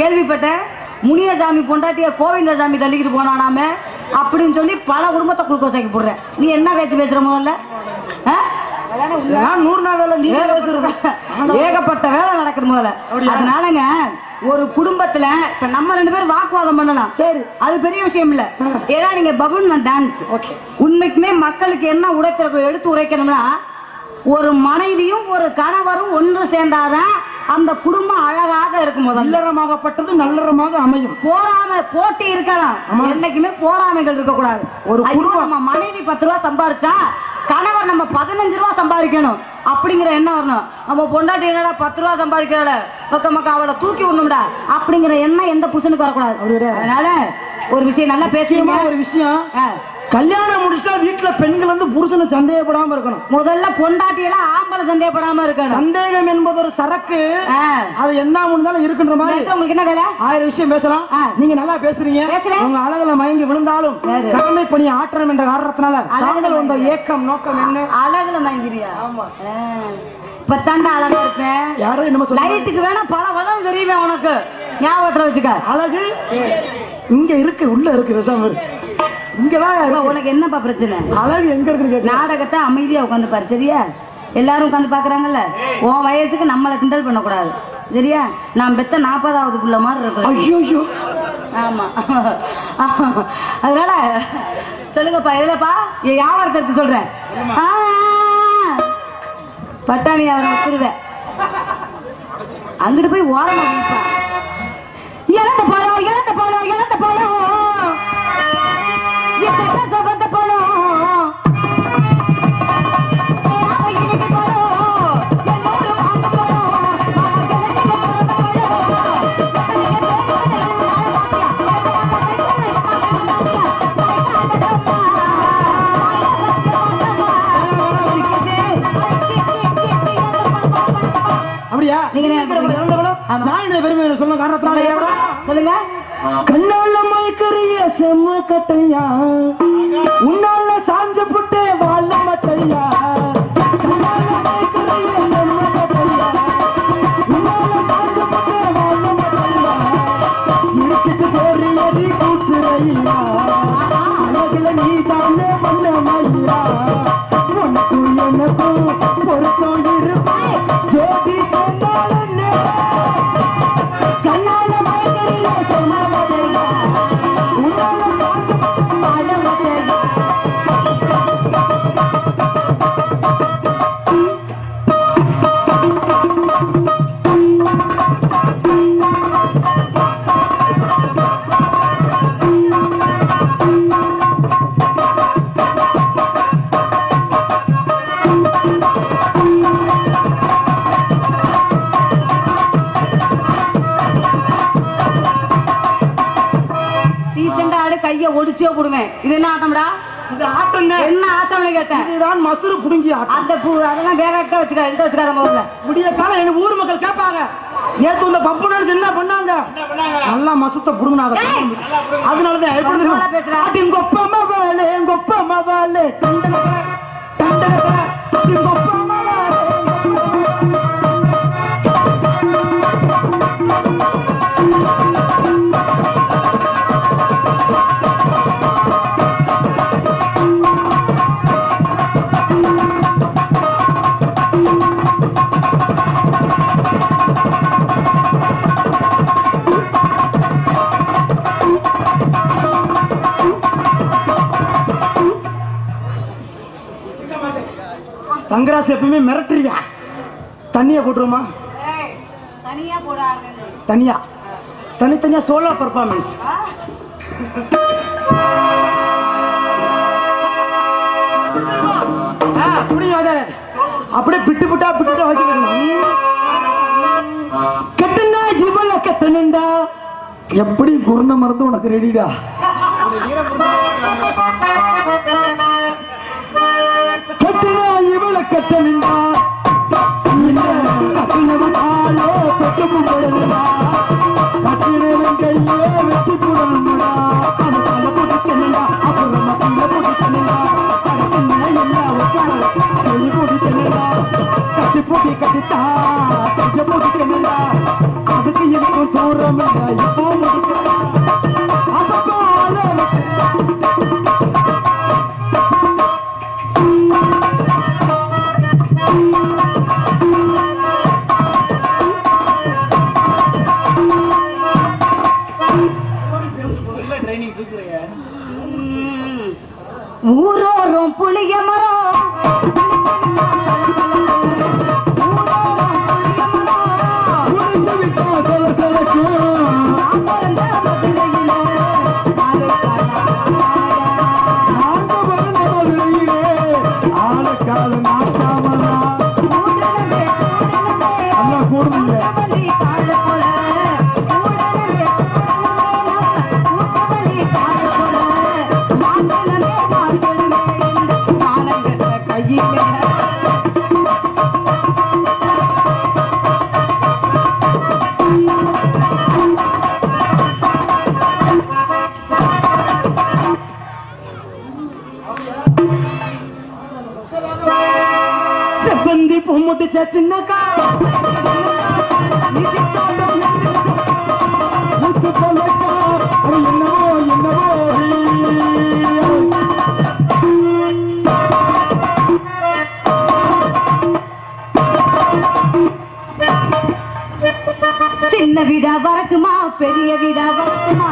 கேள்விப்பட்டேன். முனியசாமி பொண்டாட்டிய கோவிந்தசாமி தள்ளிக்கிட்டு போனானாமே அப்படின்னு சொல்லி பல குடும்பத்தை குளுக்கோஸ் ஆக்கி போடுறேன். நீ என்ன பேச்சு பேசுற முதல்ல? நூறு நாள் வேலை பேசுறது? ஏகப்பட்ட வேலை நடக்குது முதல்ல? அதனாலங்க ஒரு குடும்பத்துல இப்ப நம்ம ரெண்டு பேரும் வாக்குவாதம் பண்ணலாம். சரி. அது பெரிய விஷயம் இல்ல. ஏன்னா நீங்க பபுன் டான்ஸ் உண்மைக்குமே மக்களுக்கு என்ன உடைத்திறக்க எடுத்து உரைக்கணும்னா ஒரு மனைவியும் ஒரு கணவரும் ஒன்று சேர்ந்தாதான் அந்த குடும்பம் அழகாக இருக்கும் முதல்ல. இல்லறமாகப்பட்டது நல்லறமாக அமையும். போராம போட்டி இருக்கலாம். என்னைக்குமே போராமைகள் இருக்க கூடாது ஒரு குடும்பம். நம்ம மனைவி பத்து ரூபா சம்பாரிச்சா கணவர் நம்ம பதினஞ்சு ரூபா சம்பாதிக்கணும். அப்படிங்கிற எண்ணம் வரணும். நம்ம பொண்டாட்டி என்னடா பத்து ரூபா சம்பாதிக்கிறாள்? பக்க மக்கா அவளை தூக்கி விடணும்டா. அப்படிங்கிற எண்ணம் எந்த புருஷனுக்கு வரக்கூடாது. அதனால ஒரு விஷயம் நல்லா பேசுறீங்க. ஒரு விஷயம். கல்யாணம் முடிச்சுட்டா வீட்டுல பெண்கள் வந்து புருஷனை சந்தேகப்படாம இருக்கணும் முதல்ல பொண்டாட்டியெல்லாம் ஆம்பளை சந்தேகப்படாம இருக்கணும் சந்தேகம் என்பது ஒரு சரக்கு. அது என்ன முடிந்தாலும் இருக்குன்ற மாதிரி உங்களுக்கு என்ன வேலை ஆயிரம் விஷயம் பேசலாம். நீங்க நல்லா பேசுறீங்க. உங்க அழகுல மயங்கி விழுந்தாலும்? கடமை பணி ஆற்றணும் என்ற காரணத்தினால அழகுல வந்த. ஏக்கம் நோக்கம் என்ன அழகுல மயங்கிறியா ஆமா. இப்பத்தாண்டா அழகா இருப்பேன் யாரோ என்னமோ சொல்லுங்க லைட்டுக்கு வேணா பல வளம் தெரியுமே உனக்கு ஞாபகத்துல வச்சுக்க அழகு இங்க இருக்கு உள்ள இருக்கு விஷம். இங்கதான். உனக்கு என்னப்பா பிரச்சனை? அழகு எங்க. நாடகத்தை அமைதியா உட்காந்து பாரு சரியா? எல்லாரும் உட்காந்து பாக்குறாங்கல்ல? உன் வயசுக்கு நம்மளை கிண்டல் பண்ணக்கூடாது சரியா? நான் பெத்த நாற்பதாவது புள்ள மாதிரி ஐயோ ஆமா. அதனால சொல்லுங்கப்பா எதுலப்பா? என் வியாபாரத்தை எடுத்து சொல்றேன். பட்டாணி அவரை வச்சிருவேன். அங்கிட்டு போய் ஓரமா என்ன பெருமை சொல்ல காரணத்தினால? சொல்லுங்க. கண்ணால மயக்கறிய செம்ம கட்டையா? உன்னால சாஞ்ச புட்டே வாழ மட்டையா? ஒடிச்சே போடுவேன் இது என்ன ஆட்டம்டா? இந்த ஆட்டம் தான் என்ன ஆட்டம்னு கேட்டேன். இதுதான் மசுறு புடுங்கி ஆட்டம். அந்த பூ அதெல்லாம் வேற இடத்த வச்சுக்க எந்த வச்சுக்காத முதல்ல. காலம் எனக்கு ஊர் மக்கள் கேட்பாங்க. நேத்து இந்த பப்பு நினைச்சு என்ன பண்ணாங்க? நல்லா மசத்தை புடுங்கினாங்க. அதனாலதான் எப்படி தெரியுமா? நல்லா பேசுறா. அடி உங்க அப்பா அம்மா வேலை அம்மா வேலை டண்டனக்கா, டண்டனக்கா, லேடிஸ் எப்பவுமே மிரட்டுருவியா தண்ணியா போட்டுருமா தனியா தனித்தனியா சோலோ பர்ஃபார்மன்ஸ் புரியும் அப்படியே பிட்டு பிட்டா பிட்டு வச்சுக்கணும் கெட்டண்டா ஜிவல கெட்டனண்டா எப்படி குருந்த மருந்து உனக்கு ரெடிடா மரம் புளிய மரம். బంది పొమ్ముటి చచ్చినక சின்ன விடா வரட்டுமா பெரிய விடா வரட்டுமா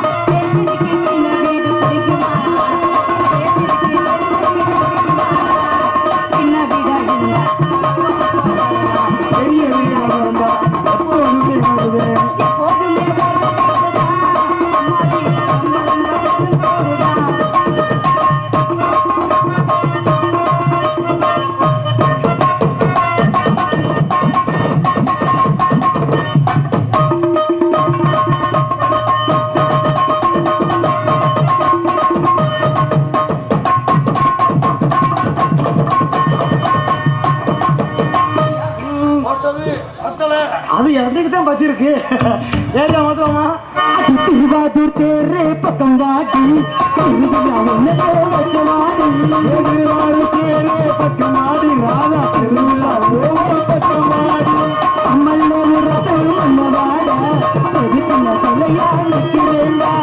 அம்மன் ரத்தம் அம்மவாட செவித்தன சிலையா நிற்கிறேன்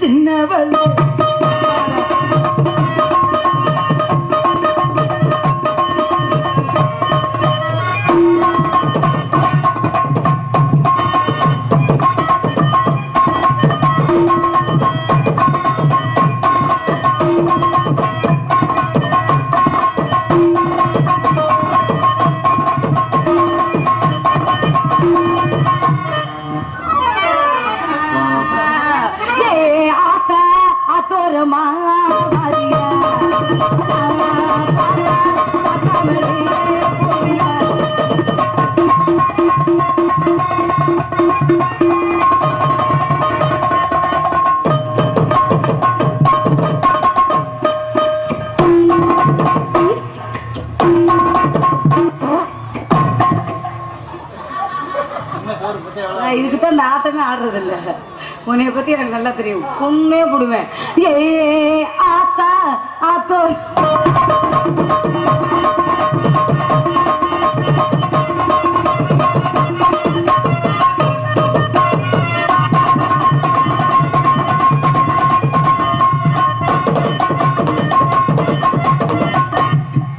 சின்னவள் இதுக்கு தான் இந்த ஆட்டமே ஆடுறது இல்ல உன்னைய பத்தி எனக்கு நல்லா தெரியும். பொண்ணே போடுவேன். ஏ ஆத்தா ஆத்தோ.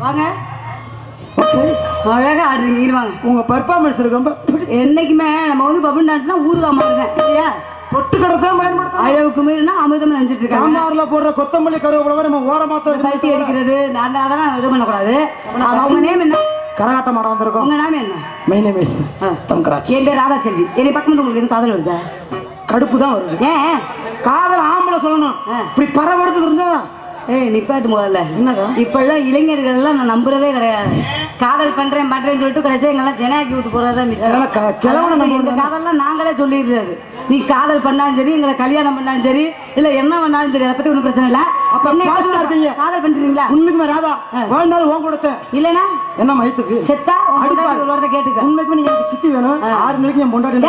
வாங்க. அழகா ஆடுறீங்க. வாங்க. உங்க பர்ஃபார்மன்ஸ் ரொம்ப என்னைக்குமே நம்ம வந்து பபுன் டான்ஸ்னா ஊருகா மாதிரி சரியா? தொட்டுக்கடை தான். பயன்படுத்தணும் அழகுக்கு மீறினா அமிர்தம் நினைச்சிட்டு இருக்காங்க. சாம்பார்ல போடுற கொத்தமல்லி கருவேப்பிலை நம்ம ஓரமா கழட்டி அடிக்கிறது அந்த அதெல்லாம் இது பண்ணக்கூடாது. உங்க நேம் என்ன? கரகாட்டம் ஆட வந்திருக்கோம். உங்க நாம என்ன? My name is. தங்கராஜ். என் பேர் ராதா செல்வி என்னை பக்கம் உங்களுக்கு எதுவும் காதல் வருதா? கடுப்பு தான் வருது. ஏன்? காதல் ஆம்பளை சொல்லணும். இப்படி பரவடுத்து இருந்தா ஏய் நிப்பாட்டு முதல்ல. என்னடா? இப்பெல்லாம் இளைஞர்கள் எல்லாம் நான் நம்புறதே கிடையாது. காதல் பண்றேன் பண்றேன்னு சொல்லிட்டு கடைசியா எங்கெல்லாம் ஜனாக்கி விட்டு போறதா மிச்சம்? கிழவனை எங்க காதல்லாம் நாங்களே சொல்லிடுறது. நீ காதல் பண்ணாலும் சரி எங்களை கல்யாணம் பண்ணாலும் சரி இல்ல என்ன பண்ணாலும் சரி அதை பத்தி ஒண்ணும் பிரச்சனை இல்ல. அப்ப. காதல் பண்றீங்களா? உண்மைக்குமே ராதா. வாழ்ந்தாலும் ஓன் கொடுத்தேன் இல்லனா என்ன மயத்துக்கு செத்தா ஒரு கேட்டுக்க. உண்மைக்குமே நீங்க எனக்கு சித்தி வேணும். ஆறு மணிக்கு என் பொண்டாட்டி.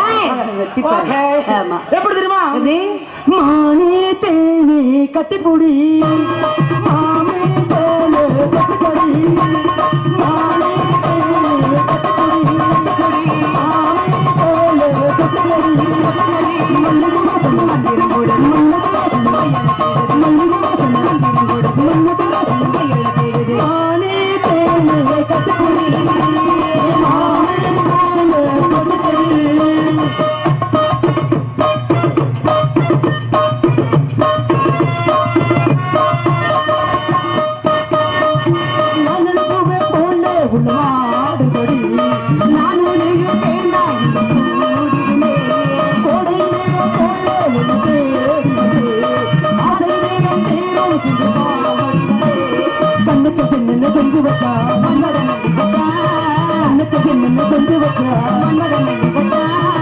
எப்படி தெரியுமா? மானே தேனே கட்டிப்புடி. மாமே தேனே கட்டிப்புடி கண்ணுக்கு சின்ன செஞ்சு வச்சா மன்மதன்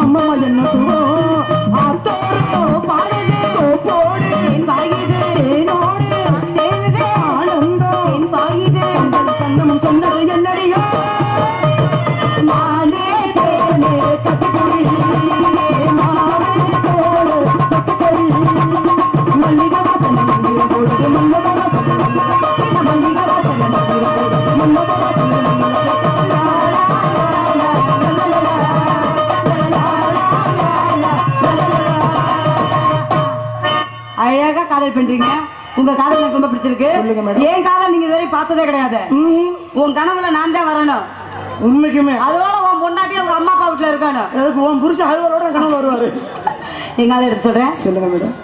அம்மா என்ன சொல்லுவோம் உங்க காதல் எனக்கு ரொம்ப பிடிச்சிருக்கு. ஏன் காதல் நீங்க இதுவரை பார்த்ததே கிடையாது. உன் கனவுல நான் தான் வரணும். உண்மைக்குமே. அதோட உன் பொண்டாட்டி உங்க அம்மா அப்பா வீட்டுல இருக்கணும். எதுக்கு உன் புருஷன் அதுவரோட கனவு வருவாரு? எங்க அதை எடுத்து சொல்றேன். சொல்லுங்க மேடம்.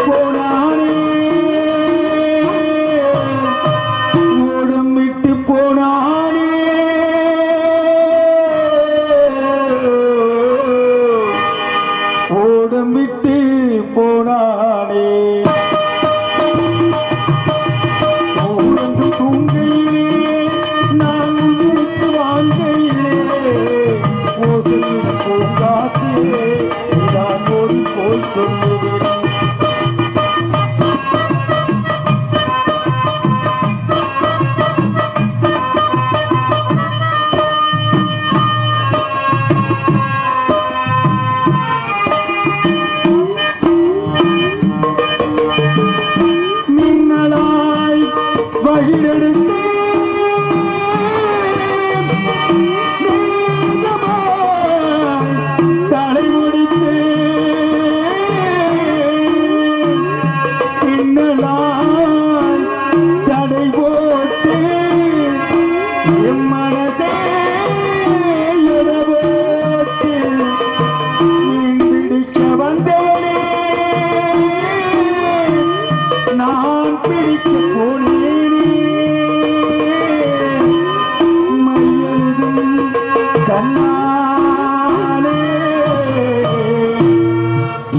போனா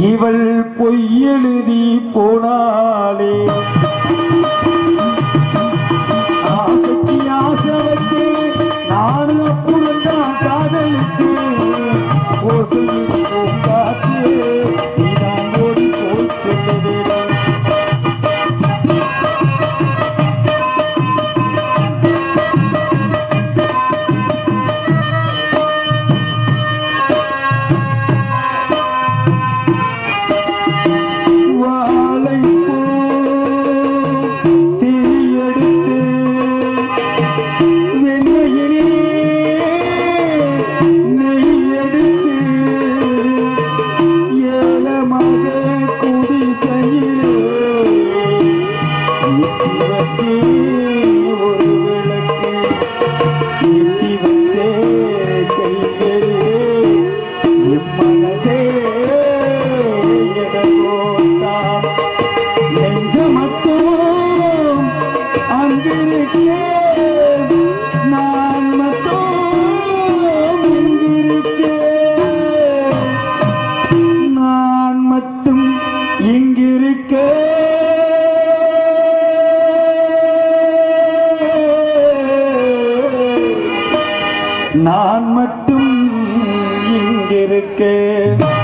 இவள் பொய்யெழுதி போனாளே. ஆசைக்கு गिर के